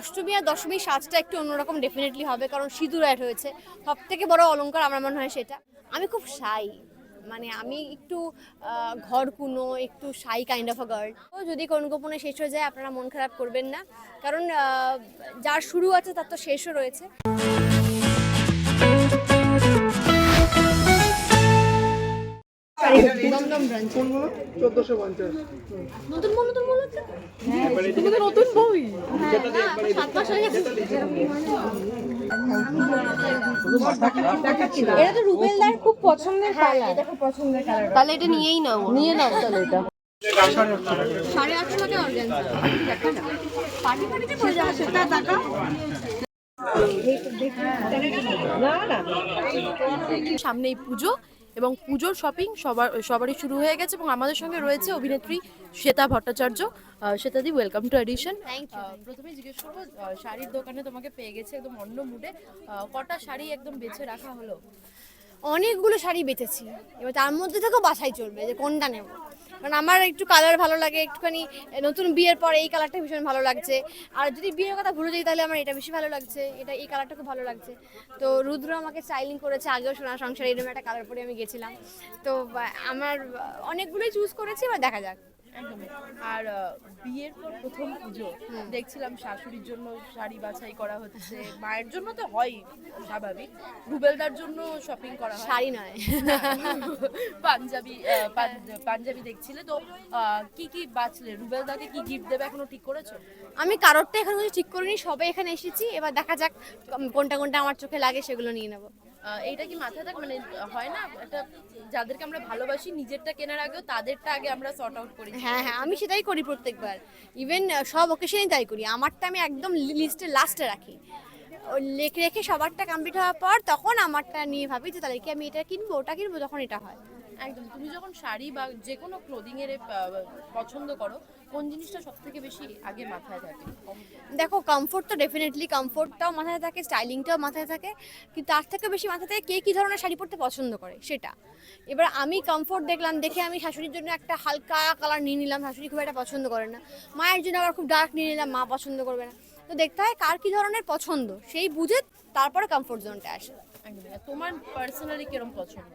অষ্টমী আর দশমী সাজটা একটু অন্যরকম ডেফিনেটলি হবে, কারণ সিঁদুর অ্যাড হয়েছে। সব থেকে বড় অলঙ্কার আমার মনে হয় সেটা। আমি খুব শাই মানে আমি একটু ঘর কুনো একটু shy kind of a girl ও যদি কোন গোপনে শেষ হয়ে যায়, আপনারা মন খারাপ করবেন না। কারণ যার শুরু আছে তার তো শেষও রয়েছে। ব্রাঞ্চ কোনগুলো নতুন হচ্ছে? নতুন বই। হ্যাঁ সাত মাস হয়ে গেছে। এটা তো রুবেলদার খুব পছন্দের কালার এটা খুব পছন্দের কালার তাহলে এটা নিয়েই নাও নিয়ে নাও তাহলে এটা। সাড়ে আটশো টাকা অর্গানজা পার্টি পার্টিতে পড়ে যাওয়া সেটা টাকা সামনেই পুজো। এবং পুজোর শপিং সবার সবারই শুরু হয়ে গেছে এবং আমাদের সঙ্গে রয়েছে অভিনেত্রী শ্বেতা ভট্টাচার্য। শ্বেতাদি ওয়েলকাম টু এডিশন প্রথমে জিজ্ঞেস করব শাড়ির দোকানে তোমাকে পেয়ে গেছে একদম অন্য মুডে কটা শাড়ি একদম বেছে রাখা হলো? অনেকগুলো শাড়ি বেঁচেছি। এবার তার মধ্যে থেকেও বাসায় চলবে যে কোনটা নেব। কারণ আমার একটু কালার ভালো লাগে, একটুখানি নতুন বিয়ের পর এই কালারটা ভীষণ ভালো লাগছে। আর যদি বিয়ের কথা ভুলে যাই তাহলে আমার এটা বেশি ভালো লাগছে, এটা, এই কালারটা খুব ভালো লাগছে। তো রুদ্র আমাকে স্টাইলিং করেছে আগেও সোনা সংসারে, এরকম একটা কালার পরে আমি গেছিলাম। তো আমার, অনেকগুলোই চুজ করেছি, এবার দেখা যাক। একদমই। আর বিয়ের পর প্রথম পুজো দেখছিলাম শাশুড়ির জন্য শাড়ি বাছাই করা হচ্ছে। মায়ের জন্য তো হয় স্বাভাবিক। রুবেলদার জন্য শপিং করা হয়। শাড়ি নয়। পাঞ্জাবি পাঞ্জাবি দেখছিলে তো আহ, কি কি বাঁচলে রুবেলদাকে কি গিফট দেবে এখনও ঠিক করেছ? আমি কারোরটা এখানে ঠিক করিনি সবাই এখানে এসেছি। এবার দেখা যাক কোনটা কোনটা আমার চোখে লাগে সেগুলো নিয়ে নেব। এইটা কি মাথায় থাকে মানে হয় না? একটা যাদেরকে আমরা ভালোবাসি নিজেরটা কেনার আগেও তাদেরটা আগে আমরা সর্ট আউট করি। হ্যাঁ হ্যাঁ আমি সেটাই করি প্রত্যেকবার। ইভেন সব ওকেশনই তাই করি। আমারটা আমি একদম লিস্টে লাস্টে রাখি। লেখে রেখে সবারটা কমপ্লিট হওয়ার পর তখন আমারটা নিয়ে ভাবি যে তাহলে কি আমি এটা কিনবো? ওটা কিনবো? তখন এটা হয়। একদম। তুমি যখন শাড়ি বা যে কোনো ক্লোদিংয়ের পছন্দ করো কোন জিনিসটা সব থেকে বেশি আগে মাথায় থাকে? দেখো কমফোর্ট তো ডেফিনেটলি কমফোর্টটাও মাথায় থাকে স্টাইলিংটাও মাথায় থাকে কিন্তু তার থেকে বেশি মাথায় থাকে কে কী ধরনের শাড়ি পরতে পছন্দ করে সেটা। এবার আমি কমফোর্ট দেখলাম দেখে আমি শাশুড়ির জন্য একটা হালকা কালার নিয়ে নিলাম শাশুড়ি খুব একটা পছন্দ করে না। মায়ের জন্য আবার খুব ডার্ক নিয়ে নিলাম মা পছন্দ করবে না। তো দেখতে হয় কার কী ধরনের পছন্দ সেই বুঝে তারপরে কমফোর্ট জোনটা আসে। তোমার পার্সোনালি কিরম পছন্দ?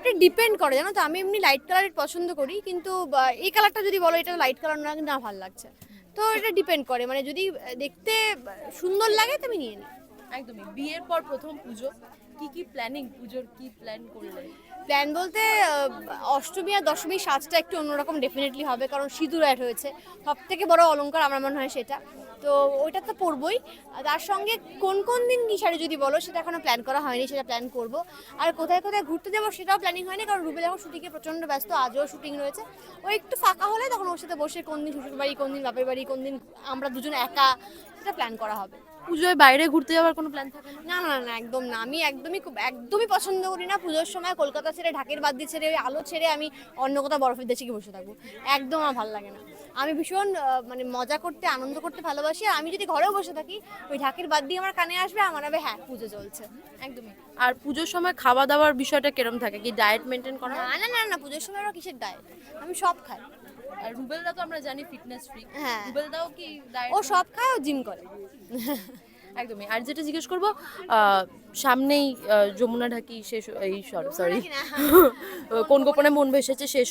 এটা ডিপেন্ড করে, জানো তো? আমি এমনি লাইট কালারের পছন্দ করি, কিন্তু এই কালারটা যদি বলো, এটা লাইট কালার না, কিন্তু ভালো লাগছে। তো এটা ডিপেন্ড করে মানে যদি দেখতে সুন্দর লাগে, তো আমি নিয়ে নিই। একদমই। বিয়ের পর প্রথম পুজো, কি কি প্ল্যানিং পুজোর কি প্ল্যান করলে প্ল্যান বলতে অষ্টমী আর দশমী সাজটা একটু অন্যরকম ডেফিনেটলি হবে, কারণ সিঁদুর অ্যাড হয়েছে। সব থেকে বড় অলংকার আমার মনে হয় সেটা। তো ওইটা তো পরবই। তার সঙ্গে কোন কোন দিন কি শাড়ি যদি বলো, সেটা এখনও প্ল্যান করা হয়নি, সেটা প্ল্যান করব। আর কোথায় কোথায় ঘুরতে যাব সেটাও প্ল্যানিং হয়নি, কারণ রুবেল এখন শুটিংয়ে প্রচণ্ড ব্যস্ত, আজও শুটিং রয়েছে। ও একটু ফাঁকা হলে তখন ওর সাথে বসে কোন দিন শ্বশুর বাড়ি কোন দিন বাপের বাড়ি, কোন দিন আমরা দুজন একা, সেটা প্ল্যান করা হবে। পুজোয় বাইরে ঘুরতে যাওয়ার কোনো প্ল্যান থাকে না? না না একদম না। আমি একদমই খুব একদমই পছন্দ করি না পুজোর সময়। কলকাতা ছেড়ে ঢাকের বাদ দিয়ে ছেড়ে ওই আলো ছেড়ে আমি অন্য কোথাও বরফের দেশে গিয়ে বসে থাকব। একদম আমার ভালো লাগে না। আমি ভীষণ মানে মজা করতে আনন্দ করতে ভালোবাসি। আর আমি যদি ঘরেও বসে থাকি ওই ঢাকের বাদ দিয়ে আমার কানে আসবে আমার হবে হ্যাঁ পুজো চলছে। একদমই। আর পুজোর সময় খাওয়া দাওয়ার বিষয়টা কিরম থাকে? কি ডায়েট মেনটেন করা? না না না না পুজোর সময় আমার কিসের ডায়েট আমি সব খাই। আর রুবেলদা তো আমরা জানি ফিটনেস ফ্রি হ্যাঁ। রুবেলদাও কি ও সব খায় ও জিম করে। একদমই। আর যেটা জিজ্ঞেস করব সামনেই যমুনা ঢাকি শেষ এই সরি না। কোন গোপনে মন ভেসেছে শেষ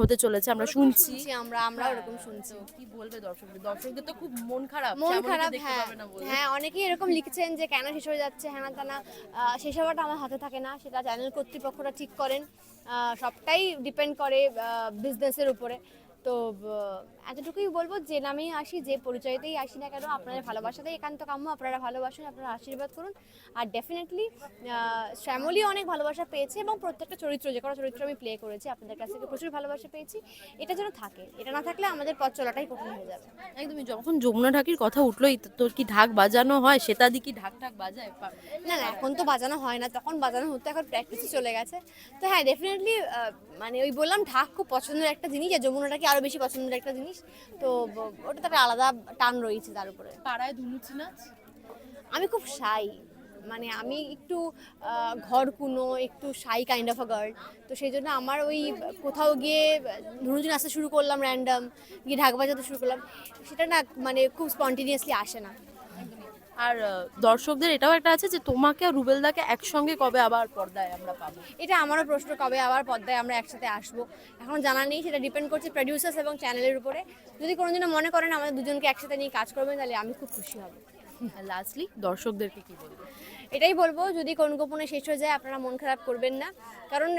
হতে চলেছে আমরা শুনছি। আমরা আমরা ওরকম শুনছি। কি বলবে দর্শকদের? দর্শকদের তো খুব মন খারাপ মন খারাপ হ্যাঁ। হ্যাঁ অনেকেই এরকম লিখছেন যে কেন শেষ হয়ে যাচ্ছে? হ্যাঁ না তেনা শেষ হওয়াটা আমার হাতে থাকে না সেটা চ্যানেল কর্তৃপক্ষরা ঠিক করেন। আহ, সবটাই ডিপেন্ড করে বিজনেসের উপরে। তো এতটুকুই বলব যে নামেই আসি যে পরিচয়তেই আসি না কেন আপনাদের ভালোবাসাতেই একান্ত কাম্য আপনারা ভালোবাসুন আপনারা আশীর্বাদ করুন। আর ডেফিনেটলি শ্যামলী অনেক ভালোবাসা পেয়েছে এবং প্রত্যেকটা চরিত্র যে কোনো চরিত্র আমি প্লে করেছি আপনাদের কাছ থেকে প্রচুর ভালোবাসা পেয়েছি। এটা যেন থাকে এটা না থাকলে আমাদের পথ চলাটাই কঠিন হয়ে যাবে। একদমই যখন যমুনা ঢাকির কথা উঠলোই তোর কি ঢাক বাজানো হয়? সেটাদি কি ঢাক ঢাক বাজায়? না না এখন তো বাজানো হয় না তখন বাজানো হতো এখন প্র্যাকটিসে চলে গেছে। তো হ্যাঁ ডেফিনেটলি মানে ওই বললাম ঢাক খুব পছন্দের একটা জিনিস আর যমুনাটা কি আরও বেশি পছন্দের একটা জিনিস। তো ওটা তার আলাদা টান রয়েছে তার উপরে। পাড়ায় ধুনুচি নাচ? আমি খুব সাই মানে আমি একটু ঘর কুনো একটু shy kind of a girl তো সেই জন্য আমার ওই কোথাও গিয়ে ধুনুচি নাচতে শুরু করলাম র্যান্ডাম গিয়ে ঢাক বাজাতে শুরু করলাম। সেটা না মানে খুব স্পন্টিনিয়াসলি আসে না। আর দর্শকদের এটাও একটা আছে যে তোমাকে আর রুবেলদাকে একসঙ্গে কবে আবার পর্দায় আমরা পাবো? এটা আমারও প্রশ্ন কবে আবার পর্দায় আমরা একসাথে আসব? এখন জানা নেই সেটা ডিপেন্ড করছে প্রডিউসার্স এবং চ্যানেলের উপরে। যদি কোনোদিনও মনে করেন আমাদের দুজনকে একসাথে নিয়ে কাজ করবেন তাহলে আমি খুব খুশি হব। লাস্টলি দর্শকদেরকে কী বলব? এটাই বলব, যদি কোন গোপনে শেষ হয়ে যায়, আপনারা মন খারাপ করবেন না। কারণ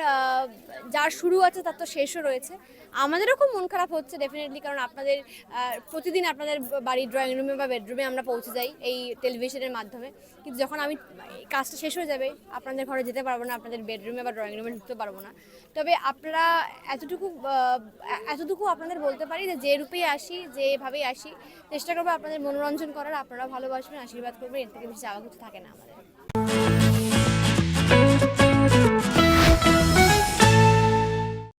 যার শুরু আছে, তার তো শেষও রয়েছে। আমাদেরও খুব মন খারাপ হচ্ছে ডেফিনেটলি কারণ আপনাদের প্রতিদিন আপনাদের বাড়ির ড্রয়িং রুমে বা বেডরুমে আমরা পৌঁছে যাই এই টেলিভিশনের মাধ্যমে। কিন্তু যখন আমি কাজটা শেষ হয়ে যাবে, আপনাদের ঘরে যেতে পারব না, আপনাদের বেডরুমে বা ড্রয়িং রুমে ঢুকতে পারব না। তবে আপনারা এতটুকু এতটুকু আপনাদের বলতে পারি যে যে রূপেই আসি, যেভাবেই আসি, চেষ্টা করব আপনাদের মনোরঞ্জন করার। আপনারা ভালোবাসবেন, আশীর্বাদ করবেন, এর থেকে বেশি চাওয়া কিছু থাকে না আমাদের।